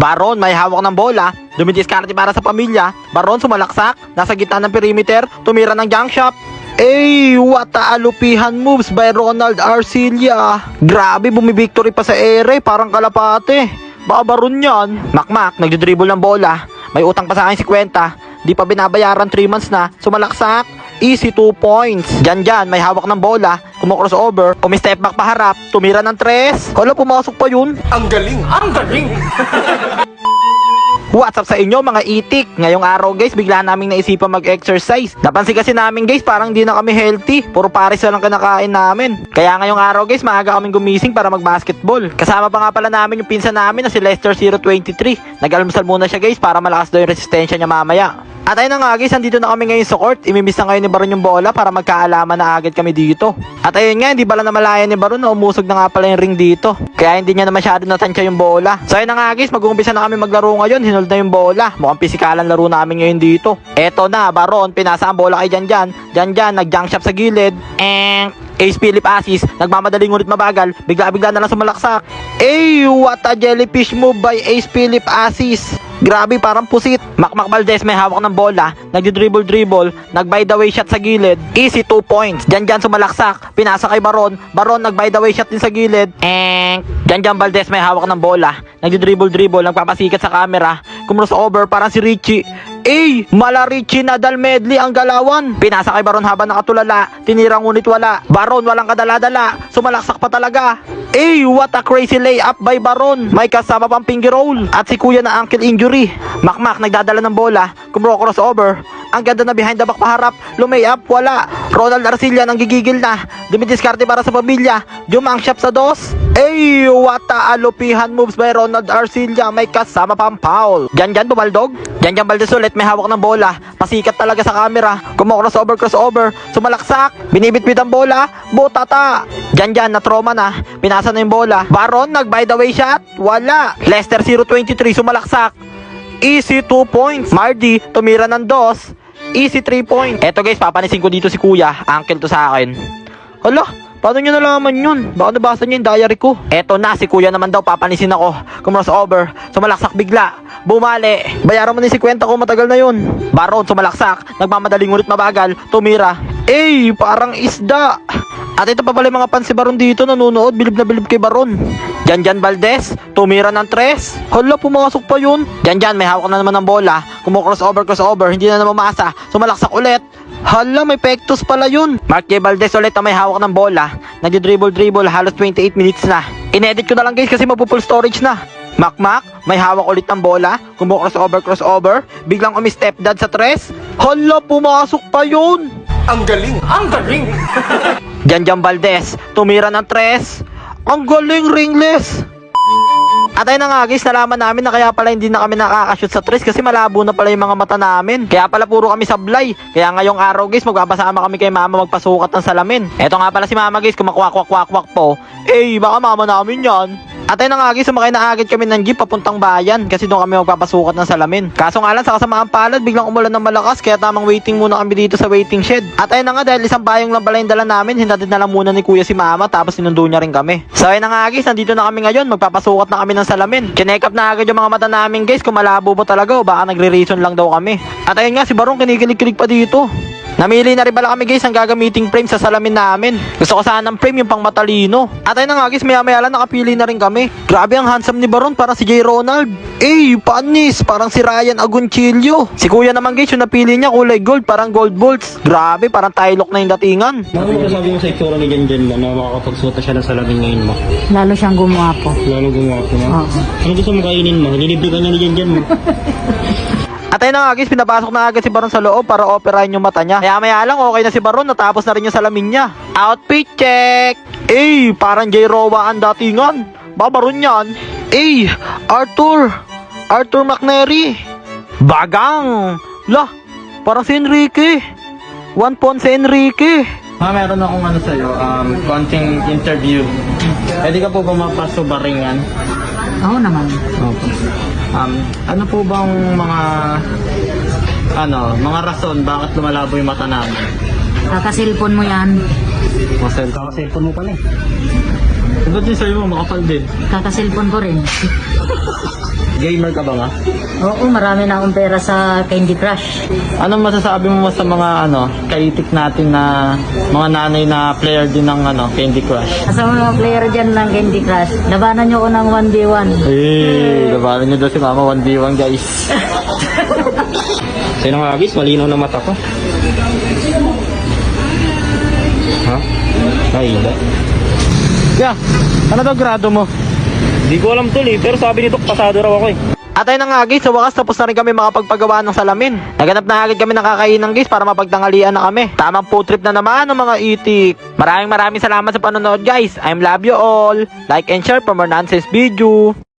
Baron, may hawak ng bola. Dumidiskarte para sa pamilya. Baron, sumalaksak. Nasa gitna ng perimeter. Tumira ng junk shop. Ey, what a alupihan moves by Ronald Arcilia. Grabe, bumibictory pa sa ere. Parang kalapate. Baka baron yan. Makmak, nagdodribble ng bola. May utang pa sa akin si Kwenta. Di pa binabayaran 3 months na. Sumalaksak. Easy 2 points. Diyan dyan, may hawak ng bola. Kumo-crossover. Umi-step back paharap. Tumira ng 3. Hala, pumasok pa yun. Ang galing! Ang galing! What's up sa inyo mga itik? Ngayong araw guys, bigla naming naisipan mag-exercise. Napansin kasi namin guys, parang di na kami healthy. Puro pares na lang kinakain namin. Kaya ngayong araw guys, maaga kaming gumising para mag-basketball. Kasama pa nga pala namin yung pinsan namin na si Lester 023. Nag-almusal muna siya guys para malakas daw yung resistensya niya mamaya. At ayun nga guys, andito na kami ngayon sa court. Imimiss na ngayon ni Baron yung bola para magkaalaman na agad kami dito. At ayun nga, hindi pala namalaya ni Baron na umusog na nga pala yung ring dito. Kaya hindi niya na masyado natansya yung bola. So ayun nga guys, mag-uumpisa na kami maglaro ngayon. Hinold na yung bola. Mukhang pisikalan laro namin ngayon dito. Eto na, Baron, pinasa ang bola kay Janjan. Janjan, nag-junk shot sa gilid. And Ace Philip Asis, nagmamadaling ngunit mabagal, bigla-bigla na lang sumalaksak. Ey, what a jellyfish move by Ace Philip Asis. Grabe, parang pusit. Makmak Valdez may hawak ng bola, nagdi-dribble-dribble, nag-by the way shot sa gilid. Easy 2 points. Diyan diyan sumalaksak, pinasa kay Baron. Baron nag-by the way shot din sa gilid. And diyan diyan Valdez may hawak ng bola, nagdi-dribble-dribble, nagpapasikat sa camera. Kumros over parang si Richie. Eh, mala Richie Nadal medley ang galawan. Pinasa kay Baron habang nakatulala, tinira ngunit wala. Baron walang kadala-dala, sumalaksak pa talaga. Eh, what a crazy layup by Baron. May kasama pang finger roll. At si kuya na ankle injury. Makmak nagdadala ng bola, kumro crossover. Ang ganda na behind the back paharap, lumay up, wala. Ronald Arcilla nang gigigil na. Dumidiskarte para sa pamilya. Jumang shop sa dos. Ey, what a alupihan moves by Ronald Arcilla. May kasama pang foul. Diyan diyan bumaldog. Diyan diyan Valdez ulit may hawak ng bola. Pasikat talaga sa camera. Kumo crossover crossover. Sumalaksak. Binibitbit ang bola. Butata. Diyan diyan na trauma na. Pinasa na yung bola. Baron nag by the way shot. Wala. Lester 023 sumalaksak. Easy 2 points. Mardy, tumira ng dos. Easy 3 points. Eto guys, papanisin ko dito si kuya. Uncle to sa akin. Hala, paano nyo nalaman yun? Baka nabasa nyo yung diary ko. Eto na, si kuya naman daw papanisin ako. Kumros over, sumalaksak bigla. Bumali. Bayaran mo ni si kwenta ko, matagal na yun. Baron, sumalaksak. Nagmamadaling ngunit mabagal. Tumira. Eh, parang isda. At ito pa pala yung mga pansi Baron dito nanonood. Bilib na bilib kay Baron. Janjan Valdez, tumira ng tres. Hala, pumasok pa yun. Janjan, may hawak na naman ng bola. Kumo crossover, crossover. Hindi na naman mamasa. Sumalaksak ulit. Hala, may pectus pala yun. Mark J. Valdez ulit ang may hawak ng bola. Nagdi-dribble-dribble halos 28 minutes na. Inedit ko na lang guys kasi mapupull storage na. Makmak, may hawak ulit ng bola. Kumo crossover, crossover. Biglang umi-step dad sa tres. Hala, pumasok pa yun. Ang galing! Ang galing! Janjan Valdez, tumira ng tres. Ang galing ringless. At ayun na nga guys, nalaman namin na kaya pala hindi na kami nakakashoot sa tres kasi malabo na pala yung mga mata namin. Kaya pala puro kami sablay. Kaya ngayong araw guys, magpapasama kami kay mama magpasukat ng salamin. Eto nga pala si mama guys, kumakwak-kwak-kwak po. Eh, baka mama namin yan. At ayun nga guys, sumakay na agad kami ng jeep papuntang bayan kasi doon kami magpapasukat ng salamin. Kaso nga lang sa kasamaang palad, biglang umulan ng malakas kaya tamang waiting muna kami dito sa waiting shed. At ayun nga dahil isang bayong lang pala yung dala namin, hinatid na lang muna ni kuya si mama tapos sinundo niya rin kami. So ayun nga guys, nandito na kami ngayon, magpapasukat na kami ng salamin. Kinake up na agad yung mga mata namin guys kung malabo ba talaga o baka nagre-reason lang daw kami. At ayun nga, si Barong kinikilig-kilig pa dito. Namili na rin pala kami guys ang gagamiting frame sa salamin namin. Gusto ko sana ng frame yung pang matalino. At ayun na nga guys, maya maya lang nakapili na rin kami. Grabe ang handsome ni Baron, parang si J. Ronald. Eh, panis, parang si Ryan Agoncillo. Si kuya naman guys, yung napili niya kulay gold, parang gold bolts. Grabe, parang Tylok na yung datingan. Ano mo sabi mo sa itsura ni Janjan na makakapagsuot na siya ng salamin ngayon mo? Lalo siyang gumawa po. Lalo gumawa na. Oo. Ano gusto mo kainin mo? Nilibre ka niya ni Janjan mo. At ayun na nga guys, pinapasok na agad si Baron sa loob para operahin yung mata niya. Kaya maya lang, okay na si Baron, natapos na rin yung salamin niya. Outfit check! Eh, parang J. Rowa ang datingan. Ba, Baron yan? Eh, Arthur! Arthur McNary! Bagang! Lah, parang si Enrique. One Ponce Enrique. Ma, meron akong ano sa'yo, um, konting interview. Pwede ka po ba mapasubaringan? Oo naman. Opo. Um, ano po bang mga ano, mga rason bakit lumalabo yung mata namin? Kakasilpon mo yan. Masel, kakasilpon mo pala eh. Ba't yung sa'yo mo, makapal din? Kakasilpon ko rin. Gamer ka ba nga? Oo, marami na akong pera sa Candy Crush. Anong masasabi mo sa mga ano, kaitik natin na mga nanay na player din ng ano, Candy Crush? Sa mga player dyan ng Candy Crush, labanan nyo ko ng 1v1. Eh, labanan niyo daw si Mama 1v1 guys. Sino nga guys, malinaw na mata ko. Ha? Ay, hindi. Kaya, ano daw grado mo? Hindi ko alam tol eh, pero sabi nito pasado raw ako eh. At ayun na nga guys, sa wakas tapos na rin kami makapagpagawa ng salamin. Naganap na agad kami ng kakainan guys para mapagtangalian na kami. Tamang food trip na naman ng mga itik. Maraming maraming salamat sa panonood guys. I'm love you all. Like and share for more nonsense video.